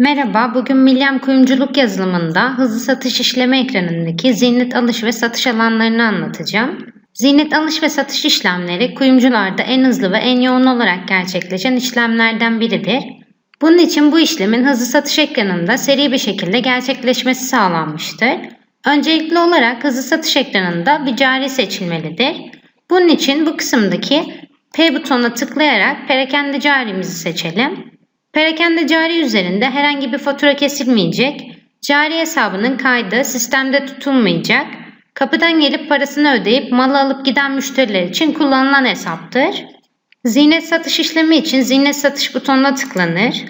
Merhaba, bugün Milyam Kuyumculuk yazılımında hızlı satış işleme ekranındaki ziynet alış ve satış alanlarını anlatacağım. Ziynet alış ve satış işlemleri kuyumcularda en hızlı ve en yoğun olarak gerçekleşen işlemlerden biridir. Bunun için bu işlemin hızlı satış ekranında seri bir şekilde gerçekleşmesi sağlanmıştır. Öncelikli olarak hızlı satış ekranında bir cari seçilmelidir. Bunun için bu kısımdaki P butonuna tıklayarak perakende carimizi seçelim. Perakende cari üzerinde herhangi bir fatura kesilmeyecek, cari hesabının kaydı sistemde tutulmayacak, kapıdan gelip parasını ödeyip malı alıp giden müşteriler için kullanılan hesaptır. Ziynet satış işlemi için ziynet satış butonuna tıklanır.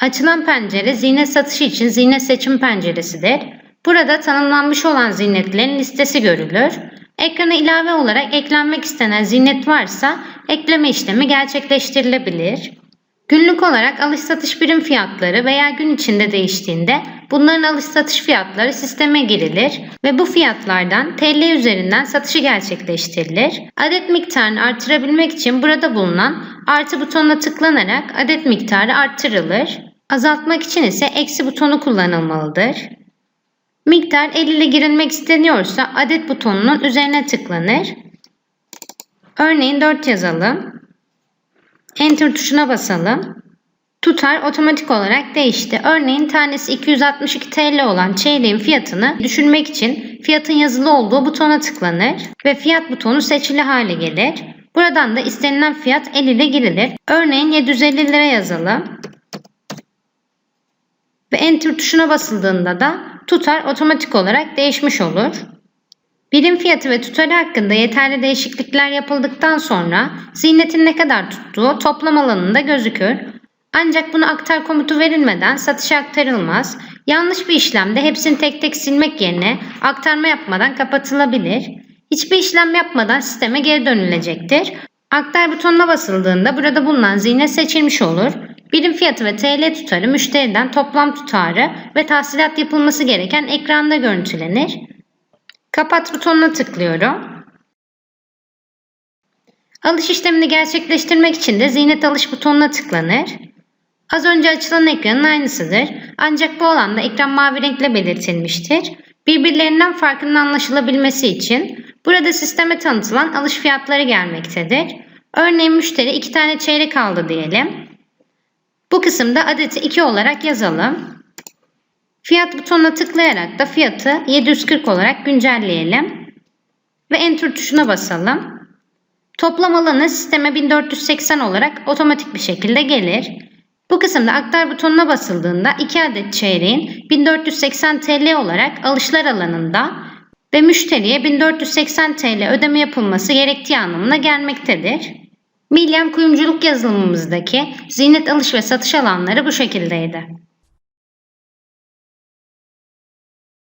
Açılan pencere ziynet satışı için ziynet seçim penceresidir. Burada tanımlanmış olan ziynetlerin listesi görülür. Ekrana ilave olarak eklenmek istenen ziynet varsa ekleme işlemi gerçekleştirilebilir. Günlük olarak alış satış birim fiyatları veya gün içinde değiştiğinde bunların alış satış fiyatları sisteme girilir ve bu fiyatlardan TL üzerinden satışı gerçekleştirilir. Adet miktarını artırabilmek için burada bulunan artı butonuna tıklanarak adet miktarı arttırılır. Azaltmak için ise eksi butonu kullanılmalıdır. Miktar 50 ile girilmek isteniyorsa adet butonunun üzerine tıklanır. Örneğin 4 yazalım. Enter tuşuna basalım. Tutar otomatik olarak değişti. Örneğin tanesi 262 TL olan çeyreğin fiyatını düşürmek için fiyatın yazılı olduğu butona tıklanır ve fiyat butonu seçili hale gelir. Buradan da istenilen fiyat el ile girilir. Örneğin 750 lira yazalım. Ve enter tuşuna basıldığında da tutar otomatik olarak değişmiş olur. Birim fiyatı ve tutarı hakkında yeterli değişiklikler yapıldıktan sonra ziynetin ne kadar tuttuğu toplam alanında gözükür. Ancak bunu aktar komutu verilmeden satışa aktarılmaz. Yanlış bir işlemde hepsini tek tek silmek yerine aktarma yapmadan kapatılabilir. Hiçbir işlem yapmadan sisteme geri dönülecektir. Aktar butonuna basıldığında burada bulunan ziynet seçilmiş olur. Birim fiyatı ve TL tutarı müşteriden toplam tutarı ve tahsilat yapılması gereken ekranda görüntülenir. Kapat butonuna tıklıyorum. Alış işlemini gerçekleştirmek için de ziynet alış butonuna tıklanır. Az önce açılan ekranın aynısıdır. Ancak bu alanda ekran mavi renkle belirtilmiştir. Birbirlerinden farkının anlaşılabilmesi için burada sisteme tanıtılan alış fiyatları gelmektedir. Örneğin müşteri 2 tane çeyrek aldı diyelim. Bu kısımda adeti 2 olarak yazalım. Fiyat butonuna tıklayarak da fiyatı 740 olarak güncelleyelim. Ve Enter tuşuna basalım. Toplam alanı sisteme 1480 olarak otomatik bir şekilde gelir. Bu kısımda aktar butonuna basıldığında 2 adet çeyreğin 1480 TL olarak alışlar alanında ve müşteriye 1480 TL ödeme yapılması gerektiği anlamına gelmektedir. Milyam kuyumculuk yazılımımızdaki ziynet alış ve satış alanları bu şekildeydi.